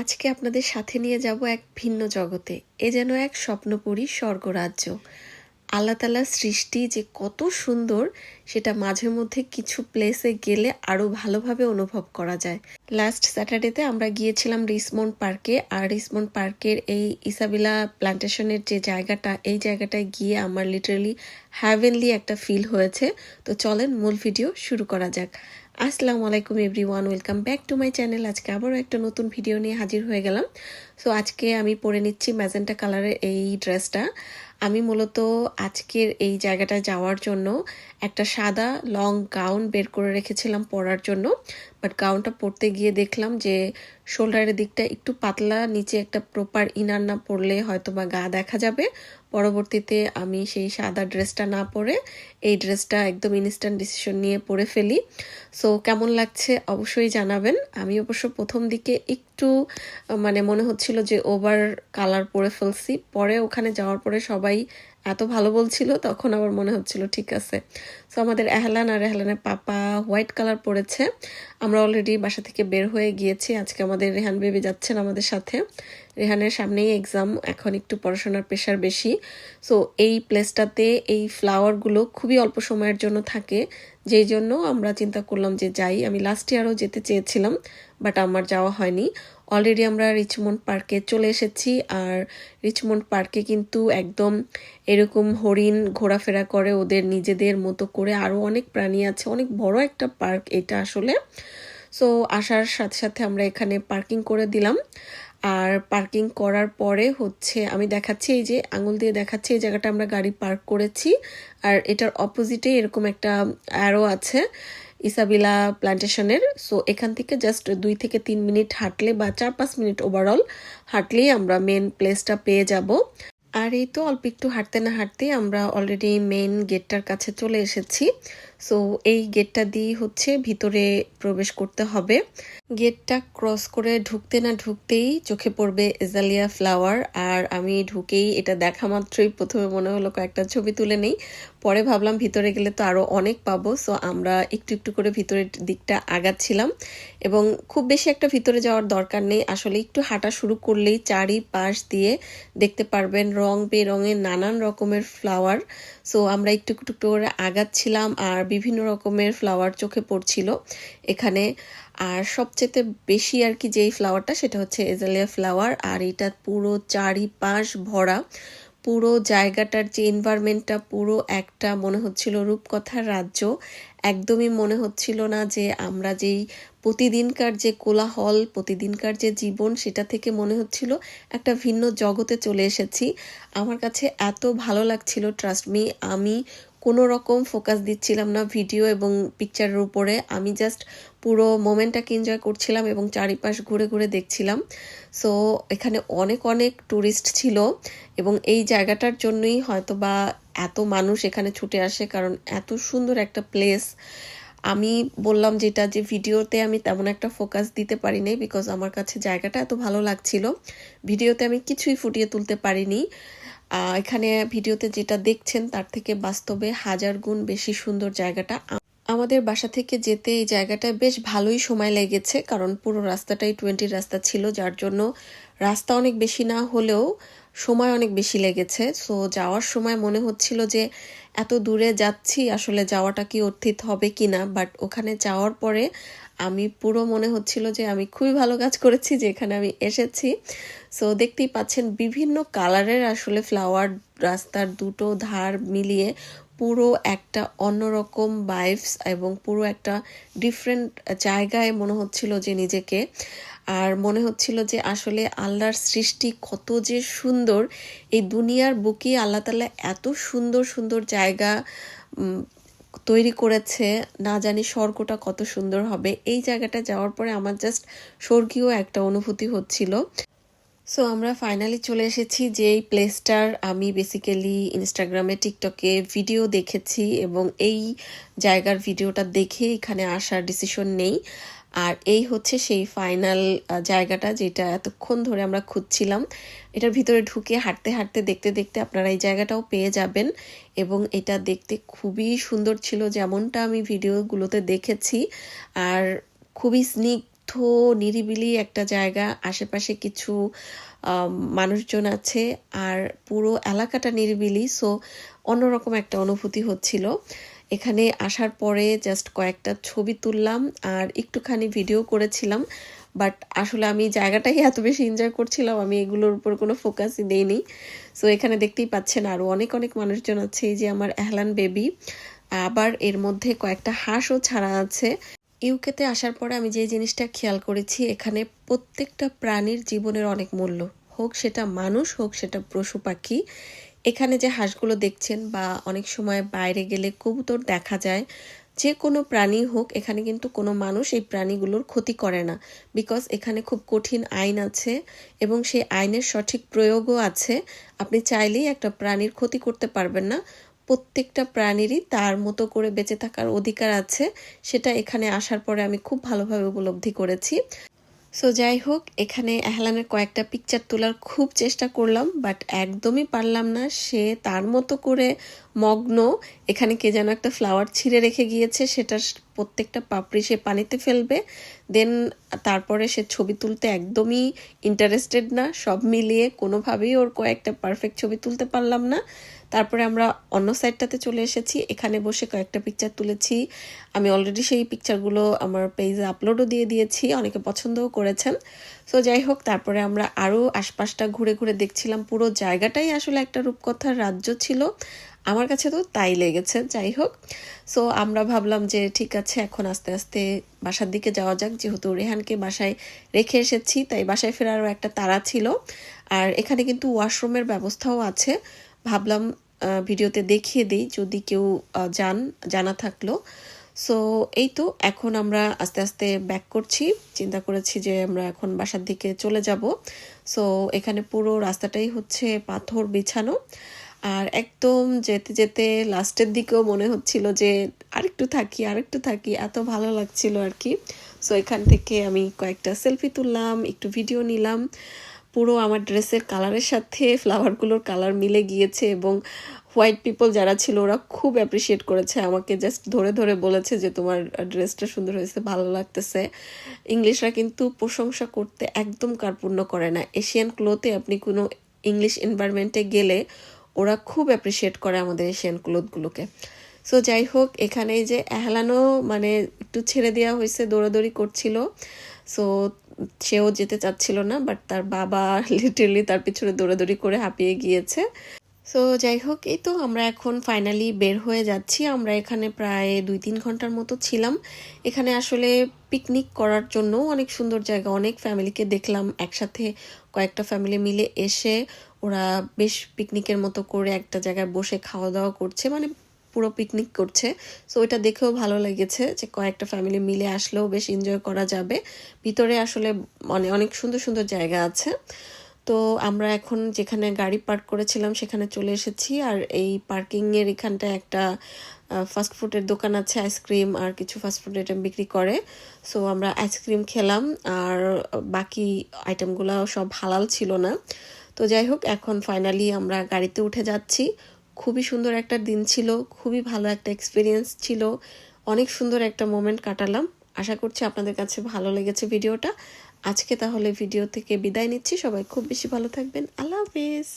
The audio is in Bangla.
আজকে আপনাদের সাথে নিয়ে যাব এক ভিন্ন জগতে, এ যেন এক স্বপ্নপুরী স্বর্গরাজ্য। আল্লাহ তালার সৃষ্টি যে কত সুন্দর, সেটা মাঝে মধ্যে কিছু প্লেসে গেলে আরও ভালোভাবে অনুভব করা যায়। লাস্ট স্যাটারডেতে আমরা গিয়েছিলাম রিসমন্ড পার্কে আর রিসমন্ড পার্কের এই ইসাবিলা প্ল্যান্টেশনের যে জায়গাটা, এই জায়গাটায় গিয়ে আমার লিটারালি হ্যাভেনলি একটা ফিল হয়েছে। তো চলেন মূল ভিডিও শুরু করা যাক। আসসালামু আলাইকুম everyone welcome back to my channel আজকে আবারও একটা নতুন ভিডিও নিয়ে হাজির হয়ে গেলাম। সো আজকে আমি পরে নিচ্ছি ম্যাজেন্টা কালারের এই ড্রেসটা। আমি মূলত আজকের এই জায়গাটায় যাওয়ার জন্য একটা সাদা লং গাউন বের করে রেখেছিলাম পরার জন্য। বাট গাউনটা পরতে গিয়ে দেখলাম যে শোল্ডারের দিকটা একটু পাতলা, নিচে একটা প্রপার ইনার না পরলে হয়তো বা গা দেখা যাবে। পরবর্তীতে আমি সেই সাদা ড্রেসটা না পরে এই ড্রেসটা একদম ইনস্ট্যান্ট ডিসিশন নিয়ে পরে ফেলি। সো কেমন লাগছে অবশ্যই জানাবেন। আমি অবশ্য প্রথম দিকে একটু মানে মনে হচ্ছিল যে ওভার কালার পরে ফেলছি। পরে ওখানে যাওয়ার পরে সবাই এত ভালো বলছিল, তখন আবার মনে হচ্ছিল ঠিক আছে। সো আমাদের এহলান আর এহলানের পাপা হোয়াইট কালার পরেছে। আমরা অলরেডি বাসা থেকে বের হয়ে গিয়েছি। আজকে আমাদের রেহান বেবি যাচ্ছেন আমাদের সাথে। রেহানের সামনেই এক্সাম এখন একটু পড়াশোনার প্রেশার বেশি। সো এই প্লেসটাতে এই ফ্লাওয়ারগুলো খুবই অল্প সময়ের জন্য থাকে। যেই জন্য আমরা চিন্তা করলাম যে যাই, আমি লাস্ট ইয়ারও যেতে চেয়েছিলাম বাট আমার যাওয়া হয়নি। অলরেডি আমরা রিচমন্ড পার্কে চলে এসেছি আর রিচমন্ড পার্কে কিন্তু একদম এরকম হরিণ ঘোরাফেরা করে ওদের নিজেদের মতো করে আরও অনেক প্রাণী আছে, অনেক বড় একটা পার্ক এটা আসলে। সো আসার সাথে সাথে আমরা এখানে পার্কিং করে দিলাম। আর পার্কিং করার পরে হচ্ছে আমি দেখাচ্ছি এই যে আঙুল দিয়ে দেখাচ্ছি, এই জায়গাটা আমরা গাড়ি পার্ক করেছি। আর এটার অপোজিটে এরকম একটা অ্যারো আছে। ইসাবিলা প্ল্যান্টেশনের সো এখান থেকে জাস্ট দুই থেকে তিন মিনিট হাঁটলে বা চার পাঁচ মিনিট ওভারঅল হাঁটলেই আমরা মেন প্লেসটা পেয়ে যাব। আর এই তো অল্প একটু হাঁটতে না হাঁটতে আমরা অলরেডি মেন গেটটার কাছে চলে এসেছি। সো এই গেটটা দিয়ে হচ্ছে ভিতরে প্রবেশ করতে হবে। গেটটা ক্রস করে ঢুকতে না ঢুকতেই চোখে পড়বে এজালিয়া ফ্লাওয়ার আর আমি ঢুকেই এটা দেখা মাত্রই প্রথমে মনে হলো কয়েকটা ছবি তুলে নেই। পরে ভাবলাম ভিতরে গেলে তো আরও অনেক পাবো। সো আমরা একটু একটু করে ভিতরের দিকটা আগাচ্ছিলাম। এবং খুব বেশি একটা ভিতরে যাওয়ার দরকার নেই। আসলে একটু হাঁটা শুরু করলেই চারি পাশ দিয়ে দেখতে পারবেন রং বেরঙের নানান রকমের ফ্লাওয়ার সো আমরা একটু একটু করে আগাচ্ছিলাম আর বিভিন্ন রকমের ফ্লাওয়ার চোখে পড়ছিল এখানে। আর সবচেয়ে বেশি আর কি যেই ফ্লাওয়ারটা সেটা হচ্ছে এজালিয়া ফ্লাওয়ার আর এটা পুরো চারিপাশ ভরা। পুরো জায়গাটার যে এনভায়রনমেন্টটা পুরো একটা মনে হচ্ছিল রূপকথার রাজ্য। একদমই মনে হচ্ছিল না যে আমরা যেই প্রতিদিনকার যে কোলাহল, প্রতিদিনকার যে জীবন, সেটা থেকে মনে হচ্ছিল একটা ভিন্ন জগতে চলে এসেছি। আমার কাছে এত ভালো লাগছিল ট্রাস্ট মি আমি কোনো রকম ফোকাস দিচ্ছিলাম না ভিডিও এবং পিকচারের উপরে। আমি জাস্ট পুরো মোমেন্টটাকে এনজয় করছিলাম এবং চারিপাশ ঘুরে ঘুরে দেখছিলাম। সো এখানে অনেক অনেক ট্যুরিস্ট ছিল এবং এই জায়গাটার জন্যই হয়তো বা এত মানুষ এখানে ছুটে আসে কারণ এত সুন্দর একটা প্লেস আমি বললাম যেটা, যে ভিডিওতে আমি তেমন একটা ফোকাস দিতে পারি নাই বিকজ আমার কাছে জায়গাটা এত ভালো লাগছিল। ভিডিওতে আমি কিছুই ফুটিয়ে তুলতে পারিনি। এখানে ভিডিওতে যেটা দেখছেন তার থেকে বাস্তবে হাজার গুণ বেশি সুন্দর জায়গাটা আমাদের বাসা থেকে যেতে এই জায়গাটায় বেশ ভালোই সময় লেগেছে, কারণ পুরো রাস্তাটাই টোয়েন্টির রাস্তা ছিল, যার জন্য রাস্তা অনেক বেশি না হলেও সময় অনেক বেশি লেগেছে। সো যাওয়ার সময় মনে হচ্ছিল যে এত দূরে যাচ্ছি, আসলে যাওয়াটা কি অর্থিত হবে কি না বাট ওখানে যাওয়ার পরে আমি পুরো মনে হচ্ছিল যে আমি খুবই ভালো কাজ করেছি, যে এখানে আমি এসেছি। সো দেখতেই পাচ্ছেন বিভিন্ন কালারের আসলে ফ্লাওয়ার রাস্তার দুটো ধার মিলিয়ে পুরো একটা অন্যরকম বাইফস এবং পুরো একটা ডিফারেন্ট জায়গায় মনে হচ্ছিল যে নিজেকে। আর মনে হচ্ছিল যে আসলে আল্লাহর সৃষ্টি কত যে সুন্দর, এই দুনিয়ার বুকে আল্লাহ তালা এত সুন্দর সুন্দর জায়গা তৈরি করেছে, না জানি স্বর্গটা কত সুন্দর হবে। এই জায়গাটা যাওয়ার পরে আমার জাস্ট স্বর্গীয় একটা অনুভূতি হচ্ছিল। সো আমরা ফাইনালি চলে এসেছি যে এই প্লেসটার আমি বেসিক্যালি ইনস্টাগ্রামে টিকটকে ভিডিও দেখেছি এবং এই জায়গার ভিডিওটা দেখে এখানে আসার ডিসিশন নেই। আর এই হচ্ছে সেই ফাইনাল জায়গাটা যেটা এতক্ষণ ধরে আমরা খুঁজছিলাম। এটার ভিতরে ঢুকে হাঁটতে হাঁটতে, দেখতে দেখতে আপনারা এই জায়গাটাও পেয়ে যাবেন এবং এটা দেখতে খুবই সুন্দর ছিল যেমনটা আমি ভিডিওগুলোতে দেখেছি। আর খুবই স্নিগ্ধ নিরিবিলি একটা জায়গা, আশেপাশে কিছু মানুষজন আছে আর পুরো এলাকাটা নিরিবিলি সো অন্যরকম একটা অনুভূতি হচ্ছিল। এখানে আসার পরে জাস্ট কয়েকটা ছবি তুললাম আর একটুখানি ভিডিও করেছিলাম বাট আসলে আমি জায়গাটাই এত বেশি এনজয় করছিলাম, আমি এগুলোর উপর কোনো ফোকাসই দেইনি। সো এখানে দেখতেই পাচ্ছেন আরও অনেক অনেক মানুষজন আছে, এই যে আমার এহলান বেবি আবার এর মধ্যে কয়েকটা হাঁসও ছাড়া আছে। ইউকেতে আসার পরে আমি যে জিনিসটা খেয়াল করেছি, এখানে প্রত্যেকটা প্রাণীর জীবনের অনেক মূল্য। হোক সেটা মানুষ, হোক সেটা পশু পাখি। এখানে যে হাঁসগুলো দেখছেন বা অনেক সময় বাইরে গেলে কবুতর দেখা যায়, যে কোনো প্রাণী হোক, এখানে কিন্তু কোনো মানুষ এই প্রাণীগুলোর ক্ষতি করে না। বিকজ এখানে খুব কঠিন আইন আছে এবং সেই আইনের সঠিক প্রয়োগও আছে। আপনি চাইলেই একটা প্রাণীর ক্ষতি করতে পারবেন না। প্রত্যেকটা প্রাণীরই তার মতো করে বেঁচে থাকার অধিকার আছে। সেটা এখানে আসার পরে আমি খুব ভালোভাবে উপলব্ধি করেছি। সো যাই হোক, এখানে এহলানের কয়েকটা পিকচার তোলার খুব চেষ্টা করলাম বাট একদমই পারলাম না। সে তার মতো করে মগ্ন, এখানে কে যেন একটা ফ্লাওয়ার ছিঁড়ে রেখে গিয়েছে সেটা প্রত্যেকটা পাপড়ি সে পানিতে ফেলবে। দেন তারপরে সে ছবি তুলতে একদমই ইন্টারেস্টেড না। সব মিলিয়ে কোনোভাবেই ওর কয়েকটা পারফেক্ট ছবি তুলতে পারলাম না। তারপরে আমরা অন্য সাইডটাতে চলে এসেছি। এখানে বসে কয়েকটা পিকচার তুলেছি। আমি অলরেডি সেই পিকচারগুলো আমার পেজে আপলোডও দিয়ে দিয়েছি। অনেকে পছন্দও করেছেন। সো যাই হোক, তারপরে আমরা আরও আশপাশটা ঘুরে ঘুরে দেখছিলাম। পুরো জায়গাটাই আসলে একটা রূপকথার রাজ্য ছিল। আমার কাছে তো তাই লেগেছে, যাই হোক। সো আমরা ভাবলাম যে ঠিক আছে, এখন আস্তে আস্তে বাসার দিকে যাওয়া যাক। যেহেতু রেহানকে বাসায় রেখে এসেছি, তাই বাসায় ফেরারও একটা তাড়া ছিল। আর এখানে কিন্তু ওয়াশরুমের ব্যবস্থাও আছে। ভাবলাম ভিডিওতে দেখিয়ে দিই যদি কেউ যান, জানা থাকল। সো এই তো, এখন আমরা আস্তে আস্তে ব্যাক করছি। চিন্তা করেছি যে আমরা এখন বাসার দিকে চলে যাব। সো এখানে পুরো রাস্তাটাই হচ্ছে পাথর বিছানো। আর একদম যেতে যেতে লাস্টের দিকেও মনে হচ্ছিল যে আরেকটু থাকি আরেকটু থাকি, এত ভালো লাগছিল আর কি। সো এখান থেকে আমি কয়েকটা সেলফি তুললাম, একটু ভিডিও নিলাম। পুরো আমার ড্রেসের কালারের সাথে ফ্লাওয়ারগুলোর কালার মিলে গিয়েছে এবং হোয়াইট পিপল যারা ছিল ওরা খুব অ্যাপ্রিসিয়েট করেছে। আমাকে জাস্ট ধরে ধরে বলেছে যে তোমার ড্রেসটা সুন্দর হয়েছে, ভালো লাগতেছে। ইংলিশরা কিন্তু প্রশংসা করতে একদম কার্পণ্য করে না। এশিয়ান ক্লোথে আপনি কোনো ইংলিশ এনভায়রনমেন্টে গেলে ওরা খুব অ্যাপ্রিসিয়েট করে আমাদের এশিয়ান ক্লোথগুলোকে সো যাই হোক এখানে যে এহলানো মানে একটু ছেড়ে দেওয়া হয়েছে, দৌড়াদৌড়ি করছিল। সো সেও যেতে চাচ্ছিল না বাট তার বাবা লিটারলি তার পিছনে দৌড়াদৌড়ি করে হাঁপিয়ে গিয়েছে। সো যাই হোক, এই তো আমরা এখন ফাইনালি বের হয়ে যাচ্ছি। আমরা এখানে প্রায় দুই তিন ঘণ্টার মতো ছিলাম। এখানে আসলে পিকনিক করার জন্য অনেক সুন্দর জায়গা, অনেক ফ্যামিলিকে দেখলাম। একসাথে কয়েকটা ফ্যামিলি মিলে এসে ওরা বেশ পিকনিকের মতো করে একটা জায়গায় বসে খাওয়া দাওয়া করছে। মানে পুরো পিকনিক করছে। সো এটা দেখেও ভালো লেগেছে যে কয়েকটা ফ্যামিলি মিলে আসলেও বেশ এনজয় করা যাবে। ভিতরে আসলে মানে অনেক সুন্দর সুন্দর জায়গা আছে। তো আমরা এখন যেখানে গাড়ি পার্ক করেছিলাম, সেখানে চলে এসেছি। আর এই পার্কিংয়ের এখানটায় একটা ফাস্ট ফুডের দোকান আছে আইসক্রিম আর কিছু ফাস্ট ফুড আইটেম বিক্রি করে। সো আমরা আইসক্রিম খেলাম আর বাকি আইটেমগুলো সব হালাল ছিল না। তো যাই হোক, এখন ফাইনালি আমরা গাড়িতে উঠে যাচ্ছি। খুবই সুন্দর একটা দিন ছিল, খুবই ভালো একটা এক্সপিরিয়েন্স ছিল, অনেক সুন্দর একটা মোমেন্ট কাটালাম। আশা করছি আপনাদের কাছে ভালো লেগেছে ভিডিওটা আজকে তাহলে ভিডিও থেকে বিদায় নিচ্ছি, সবাই খুব বেশি ভালো থাকবেন। আল্লাহ হাফিজ।